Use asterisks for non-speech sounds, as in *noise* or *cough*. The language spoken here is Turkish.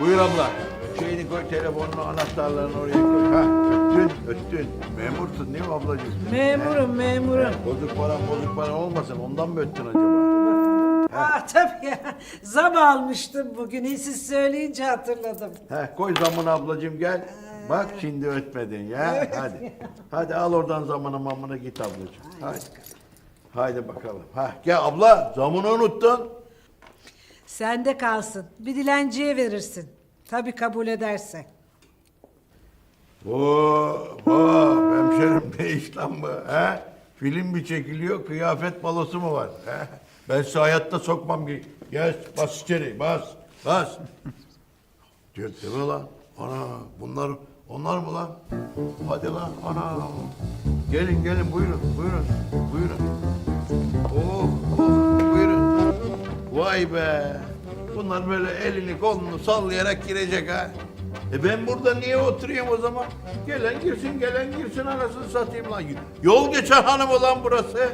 Buyur abla. Şeyini koy telefonunu anahtarlarını oraya koy. Ha öttün öttün. Memursun değil mi ablacığım? Memurum memurum. Bozuk para bozuk para olmasın ondan mı öttün acaba? Ah tabii ya. Zam almıştım bugün. İyi siz söyleyince hatırladım. He koy zamını ablacığım gel. Bak şimdi ötmedin ya. Hadi. Hadi al oradan zamını mamını git ablacığım. Hadi. Haydi bakalım. Ha gel abla zamını unuttun. Sende kalsın. Bir dilenciye verirsin. Tabii kabul ederse. Oo, oo, hemşerim ne iş bu? He? Film mi çekiliyor, kıyafet balosu mu var? He? Ben size hayatta sokmam ki. Gel, bas içeri, bas, bas. *laughs* Diyor, değil mi lan? Ana, bunlar, onlar mı lan? Hadi lan, ana. Gelin, gelin, buyurun, buyurun. Vay be. Bunlar böyle elini kolunu sallayarak girecek ha. E ben burada niye oturuyorum o zaman? Gelen girsin, gelen girsin anasını satayım lan. Yol geçen hanım olan burası.